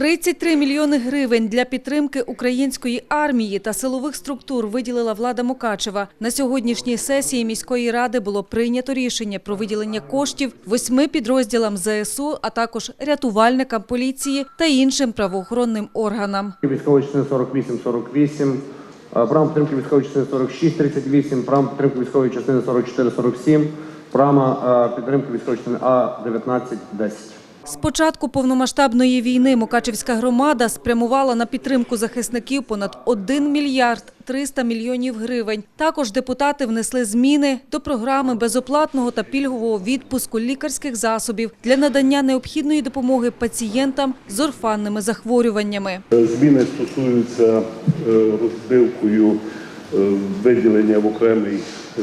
33 мільйони гривень для підтримки української армії та силових структур виділила влада Мукачева. На сьогоднішній сесії міської ради було прийнято рішення про виділення коштів восьми підрозділам ЗСУ, а також рятувальникам поліції та іншим правоохоронним органам. Військової частини 48-48, програма підтримки військової частини 46-38, програма підтримки військової частини 44-47, програма е, підтримки військової частини А-19-10. З початку повномасштабної війни Мукачевська громада спрямувала на підтримку захисників понад 1 мільярд 300 мільйонів гривень. Також депутати внесли зміни до програми безоплатного та пільгового відпуску лікарських засобів для надання необхідної допомоги пацієнтам з орфанними захворюваннями. Зміни стосуються е, розбивкою е, виділення в окремий е,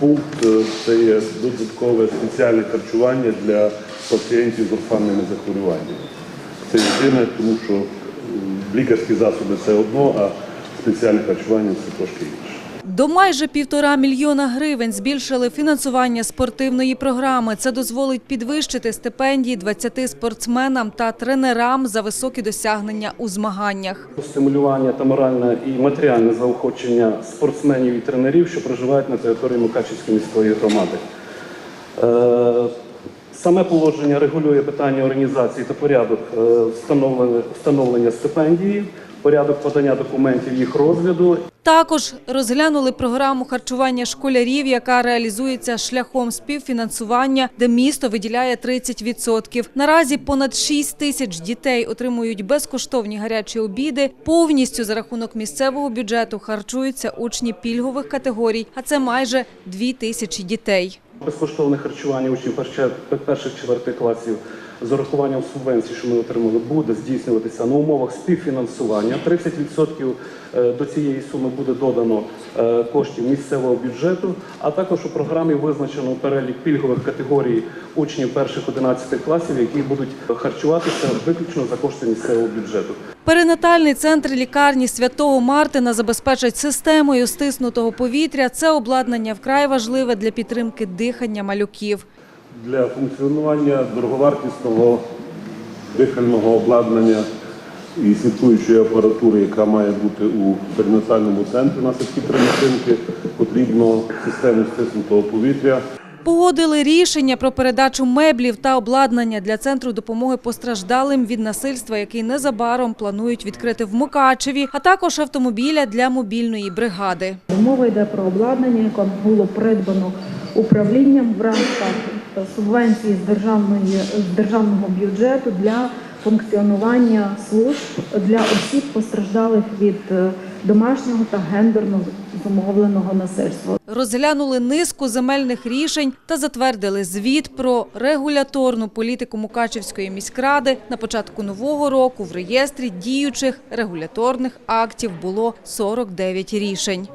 пункт. Це є додаткове спеціальне харчування для пацієнтів з орфанними захворюваннями. Це єдине, тому що лікарські засоби це одно, а спеціальне харчування це трошки інше. До майже півтора мільйона гривень збільшили фінансування спортивної програми. Це дозволить підвищити стипендії 20 спортсменам та тренерам за високі досягнення у змаганнях. стимулювання та моральне і матеріальне заохочення спортсменів і тренерів, що проживають на території Мукачівської міської громади. Саме положення регулює питання організації та порядок е, встановлення, встановлення стипендії, порядок подання документів їх розгляду Також розглянули програму харчування школярів, яка реалізується шляхом співфінансування, де місто виділяє 30%. Наразі понад 6 тисяч дітей отримують безкоштовні гарячі обіди. Повністю за рахунок місцевого бюджету харчуються учні пільгових категорій, а це майже 2 тисячі дітей. Безкоштовне харчування учнів перших четвертих класів з урахуванням субвенцій, що ми отримали, буде здійснюватися на умовах співфінансування. 30% е, до цієї суми буде додано е, коштів місцевого бюджету, а також у програмі визначено перелік пільгових категорій учнів перших 11 класів, які будуть харчуватися виключно за кошти місцевого бюджету. Перинатальний центр лікарні Святого Мартина забезпечить системою стиснутого повітря. Це обладнання вкрай важливе для підтримки дихання малюків. Для функціонування дороговартісного дихального обладнання і слідкуючої апаратури, яка має бути у перинатальному центрі на такі триматинки, потрібно систему стиснутого повітря. Погодили рішення про передачу меблів та обладнання для центру допомоги постраждалим від насильства, який незабаром планують відкрити в Мукачеві, а також автомобіля для мобільної бригади. Мова йде про обладнання, яке було придбано управлінням в рамках субвенції з державної з державного бюджету для функціонування служб для осіб постраждалих від е, домашнього та гендерно зумовленого насильства. Розглянули низку земельних рішень та затвердили звіт про регуляторну політику Мукачевської міськради. На початку нового року в реєстрі діючих регуляторних актів було 49 рішень.